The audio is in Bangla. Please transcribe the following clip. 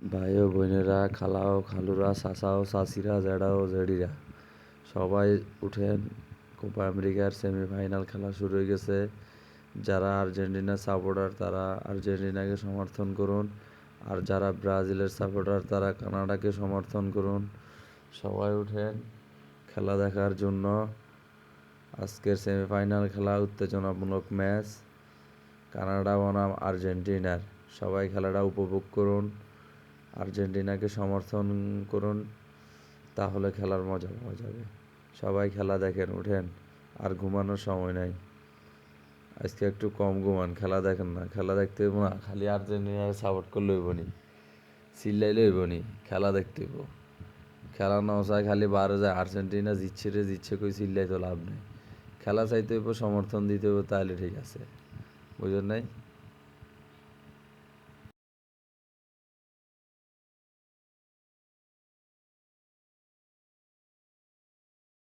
ভাই ও বোনেরা খালা ও খালুরা চাচা ও চাচিরা জেঠা ও জেঠিরা, সবাই উঠেন। কোপা আমেরিকার সেমিফাইনাল খেলা শুরু হয়ে গেছে। যারা আর্জেন্টিনা সাপোর্টার তারা আর্জেন্টিনাকে সমর্থন করুন। আর যারা ব্রাজিলের সাপোর্টার তারা কানাডাকে সমর্থন করুন। সবাই উঠেন খেলা দেখার জন্য। আজকের সেমিফাইনাল খেলা, উত্তেজনামূলক ম্যাচ কানাডা বনাম আর্জেন্টিনার। সবাই খেলাটা উপভোগ করুন। আর্জেন্টিনাকে সমর্থন করুন, তাহলে খেলার মজা পাওয়া যাবে। সবাই খেলা দেখেন উঠেন আর ঘুমানোর সময় নাই। আজকে একটু কম ঘুমান, খেলা দেখেন না। খেলা দেখতে হইব না, খালি আর্জেন্টিনার সাপোর্ট করলে হইব নি, চিল্লাইলে হইব নি, খেলা দেখতে হইব। খেলা না চায় খালি বারো যায়, আর্জেন্টিনা জিতছে রে জিতছে কই চিল্লাই তো লাভ নেই। খেলা চাইতে হইব, সমর্থন দিতে হইব তাহলে ঠিক আছে। বুঝলেন নাই?